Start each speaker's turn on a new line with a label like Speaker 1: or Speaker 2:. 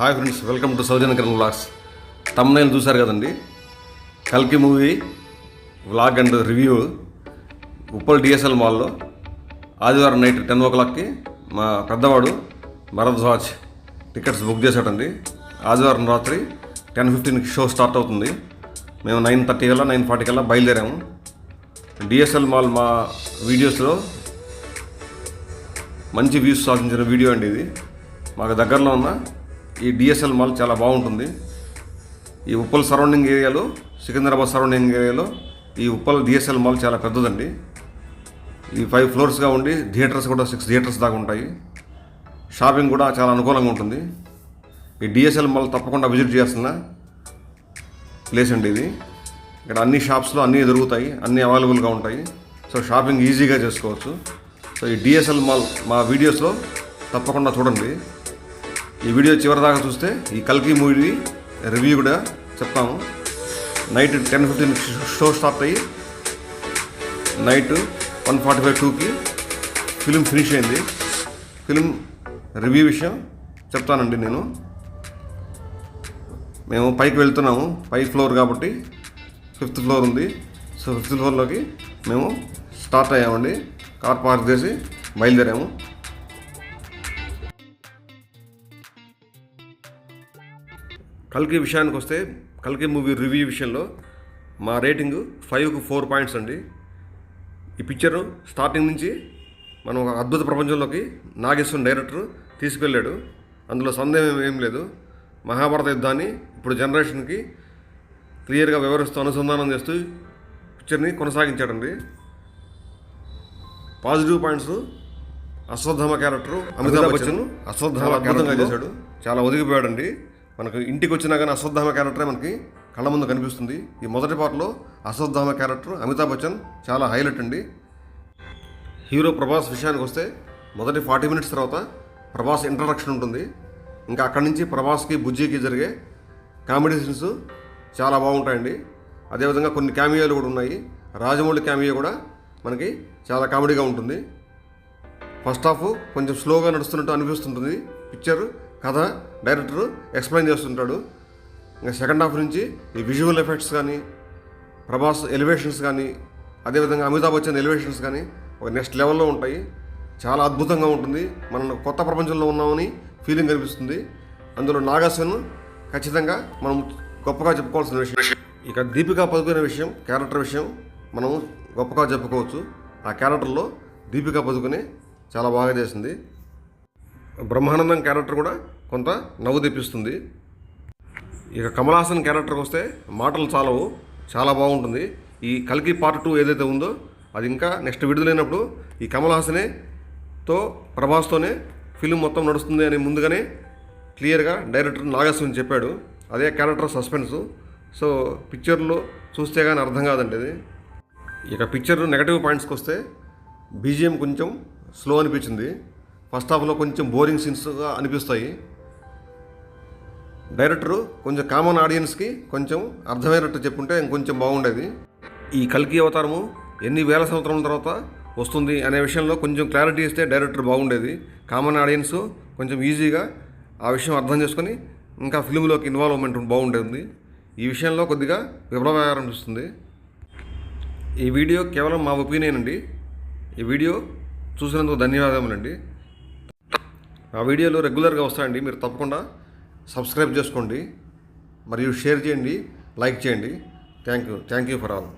Speaker 1: Hi friends welcome to Soujan Kiran vlogs. Thumbnail చూశారు కదండి? కల్కి movie vlog and review Uppal DSL మాల్లో ఆదివారం నైట్ టెన్ ఓ క్లాక్కి మా పెద్దవాడు భరద్వాజ్ టికెట్స్ బుక్ చేశాడండి. ఆదివారం రాత్రి టెన్ ఫిఫ్టీన్కి షో స్టార్ట్ అవుతుంది. మేము నైన్ థర్టీ కల్లా నైన్ ఫార్టీ కల్లా బయలుదేరాము. డిఎస్ఎల్ మాల్ మా వీడియోస్లో మంచి వ్యూస్ సాధించిన వీడియో అండి ఇది. మాకు దగ్గరలో ఉన్న ఈ డిఎస్ఎల్ మాల్ చాలా బాగుంటుంది. ఈ ఉప్పల్ సరౌండింగ్ ఏరియాలో సికింద్రాబాద్ సరౌండింగ్ ఏరియాలో ఈ ఉప్పల్ డిఎస్ఎల్ మాల్ చాలా పెద్దదండి. ఈ ఫైవ్ ఫ్లోర్స్గా ఉండి థియేటర్స్ కూడా సిక్స్ థియేటర్స్ దాకా ఉంటాయి. షాపింగ్ కూడా చాలా అనుకూలంగా ఉంటుంది. ఈ డిఎస్ఎల్ మాల్ తప్పకుండా విజిట్ చేయాల్సిన ప్లేస్ అండి ఇది. ఇక్కడ అన్ని షాప్స్లో అన్నీ దొరుకుతాయి అన్నీ అవైలబుల్గా ఉంటాయి. సో షాపింగ్ ఈజీగా చేసుకోవచ్చు. సో ఈ డిఎస్ఎల్ మాల్ మా వీడియోస్లో తప్పకుండా చూడండి. ఈ వీడియో చివరి దాకా చూస్తే ఈ కల్కి మూవీ రివ్యూ కూడా చెప్తాము. Night ten fifteen show start అయ్యి నైట్ వన్ ఫార్టీ ఫైవ్ టూకి ఫిలిం ఫినిష్ అయింది. ఫిలిం రివ్యూ విషయం చెప్తానండి నేను. మేము పైకి వెళ్తున్నాము పై ఫ్లోర్ కాబట్టి ఫిఫ్త్ ఫ్లోర్ ఉంది. సో ఫిఫ్త్ ఫ్లోర్లోకి మేము స్టార్ట్ అయ్యామండి. కార్ పార్క్ చేసి బయలుదేరాము. కల్కి విషయానికి వస్తే కల్కి మూవీ రివ్యూ విషయంలో మా రేటింగ్ ఫైవ్కి ఫోర్ పాయింట్స్ అండి. ఈ పిక్చరు స్టార్టింగ్ నుంచి మనం ఒక అద్భుత ప్రపంచంలోకి నాగేశ్వరం డైరెక్టర్ తీసుకెళ్ళాడు. అందులో సందేహం ఏం లేదు. మహాభారత యుద్ధాన్ని ఇప్పుడు జనరేషన్కి క్లియర్గా వివరిస్తూ అనుసంధానం చేస్తూ పిక్చర్ని కొనసాగించాడండి. Positive points Ashwatthama character Amitabh Bachchan Ashwatthama అద్భుతంగా చేశాడు. చాలా ఒదిగిపోయాడండి. మనకు ఇంటికి వచ్చినా కానీ అశ్వత్థామ క్యారెక్టరే మనకి కళ్ళ ముందు కనిపిస్తుంది. ఈ మొదటి పాటలో అశ్వత్థామ క్యారెక్టర్ అమితాబ్ బచ్చన్ చాలా హైలైట్ అండి. హీరో ప్రభాస్ విషయానికి వస్తే మొదటి ఫార్టీ మినిట్స్ తర్వాత ప్రభాస్ ఇంట్రడక్షన్ ఉంటుంది. ఇంకా అక్కడి నుంచి ప్రభాస్కి బుజ్జికి జరిగే కామెడీ సీన్స్ చాలా బాగుంటాయండి. అదేవిధంగా కొన్ని క్యామియోలు కూడా ఉన్నాయి. రాజమౌళి క్యామియో కూడా మనకి చాలా కామెడీగా ఉంటుంది. ఫస్ట్ హాఫ్ కొంచెం స్లోగా నడుస్తున్నట్టు అనిపిస్తుంటుంది. పిక్చర్ కథ డైరెక్టర్ ఎక్స్ప్లెయిన్ చేస్తుంటాడు. ఇంకా సెకండ్ హాఫ్ నుంచి ఈ విజువల్ ఎఫెక్ట్స్ కానీ ప్రభాస్ ఎలివేషన్స్ కానీ అదేవిధంగా అమితాబ్ బచ్చన్ ఎలివేషన్స్ కానీ ఒక నెక్స్ట్ లెవెల్లో ఉంటాయి. చాలా అద్భుతంగా ఉంటుంది. మనం కొత్త ప్రపంచంలో ఉన్నామని ఫీలింగ్ కనిపిస్తుంది. అందులో నాగాసన్ ఖచ్చితంగా మనం గొప్పగా చెప్పుకోవాల్సిన విషయం. ఇక దీపికా పదుకునే విషయం క్యారెక్టర్ విషయం మనం గొప్పగా చెప్పుకోవచ్చు. ఆ క్యారెక్టర్లో దీపికా పదుకునే చాలా బాగా చేసింది. బ్రహ్మానందం క్యారెక్టర్ కూడా కొంత నవ్వు తెప్పిస్తుంది ఇక కమలాసన్ క్యారెక్టర్కి వస్తే మాటలు చాలవు చాలా బాగుంటుంది. ఈ కల్కి పార్ట్ టూ ఏదైతే ఉందో అది ఇంకా నెక్స్ట్ విడుదలైనప్పుడు ఈ కమలాసనేతో తో ప్రభాస్తోనే ఫిలిం మొత్తం నడుస్తుంది అని ముందుగానే క్లియర్గా డైరెక్టర్ నాగస్వామి చెప్పాడు. అదే క్యారెక్టర్ సస్పెన్స్. సో పిక్చర్లో చూస్తే కానీ అర్థం కాదండి ఇది ఇక పిక్చర్ నెగటివ్ పాయింట్స్కి వస్తే బీజిఎం కొంచెం స్లో అనిపించింది. ఫస్ట్ హాఫ్లో కొంచెం బోరింగ్ సీన్స్గా అనిపిస్తాయి. డైరెక్టరు కొంచెం కామన్ ఆడియన్స్కి కొంచెం అర్థమయ్యేటట్టు చెప్పుంటే ఇంకొంచెం బాగుండేది. ఈ కల్కి అవతారము ఎన్ని వేల సంవత్సరాల తర్వాత వస్తుంది అనే విషయంలో కొంచెం క్లారిటీ ఇస్తే డైరెక్టర్ బాగుండేది. కామన్ ఆడియన్స్ కొంచెం ఈజీగా ఆ విషయం అర్థం చేసుకొని ఇంకా ఫిల్మ్లోకి ఇన్వాల్వ్మెంట్ బాగుండేది. ఈ విషయంలో కొద్దిగా విఫలమయ్యారు అనిపిస్తుంది ఈ వీడియో కేవలం మా ఒపీనియన్ అండి. ఈ వీడియో చూసినందుకు ధన్యవాదములండి. ఆ వీడియోలు రెగ్యులర్గా వస్తాయండి మీరు తప్పకుండా సబ్స్క్రైబ్ చేసుకోండి మరియు షేర్ చేయండి లైక్ చేయండి. Thank you thank you for all.